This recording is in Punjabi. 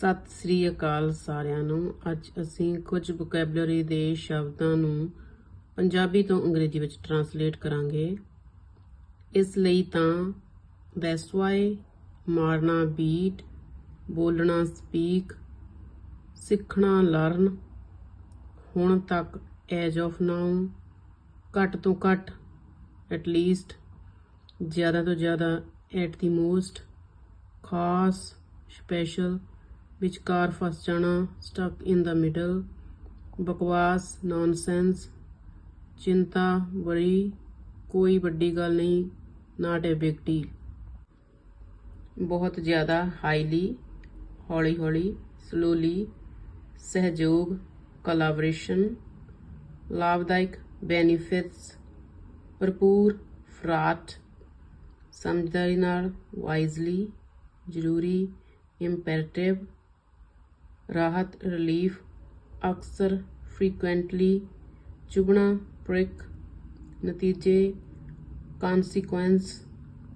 ਸਤਿ ਸ੍ਰੀ ਅਕਾਲ ਸਾਰਿਆਂ ਨੂੰ। ਅੱਜ ਅਸੀਂ ਕੁਝ ਵੋਕੈਬਲਰੀ ਦੇ ਸ਼ਬਦਾਂ ਨੂੰ ਪੰਜਾਬੀ ਤੋਂ ਅੰਗਰੇਜ਼ੀ ਵਿੱਚ ਟਰਾਂਸਲੇਟ ਕਰਾਂਗੇ। ਇਸ ਲਈ ਤਾਂ ਦੈਟਸ ਵਾਈ ਮਾਰਨਾ ਬੀਟ ਬੋਲਣਾ ਸਪੀਕ ਸਿੱਖਣਾ ਲਰਨ ਹੁਣ ਤੱਕ ਐਜ ਆਫ ਨਾਉ ਘੱਟ ਤੋਂ ਘੱਟ ਐਟ ਲੀਸਟ ਜ਼ਿਆਦਾ ਤੋਂ ਜ਼ਿਆਦਾ ਐਟ ਦੀ ਮੋਸਟ ਖਾਸ ਸਪੈਸ਼ਲ ਵਿਚਕਾਰ ਫਸ ਜਾਣਾ ਸਟਕ ਇਨ ਦਾ ਮਿਡਲ ਬਕਵਾਸ ਨੌਨਸੈਂਸ ਚਿੰਤਾ ਬੜੀ ਕੋਈ ਵੱਡੀ ਗੱਲ ਨਹੀਂ ਨਾਟ ਅ ਬਿਗ ਡੀਲ ਬਹੁਤ ਜ਼ਿਆਦਾ ਹਾਈਲੀ ਹੌਲੀ ਹੌਲੀ ਸਲੋਲੀ ਸਹਿਯੋਗ ਕੋਲੈਬੋਰੇਸ਼ਨ ਲਾਭਦਾਇਕ ਬੈਨੀਫਿਟਸ ਭਰਪੂਰ ਫਰਾਟ ਸਮਝਦਾਰੀ ਨਾਲ ਵਾਈਜ਼ਲੀ ਜ਼ਰੂਰੀ ਇੰਪੈਰੇਟਿਵ ਰਾਹਤ ਰਿਲੀਫ ਅਕਸਰ ਫ੍ਰੀਕੁਐਂਟਲੀ ਚੁਗਣਾ ਪ੍ਰਿਕ ਨਤੀਜੇ ਕਾਨਸੀਕੁਐਂਸ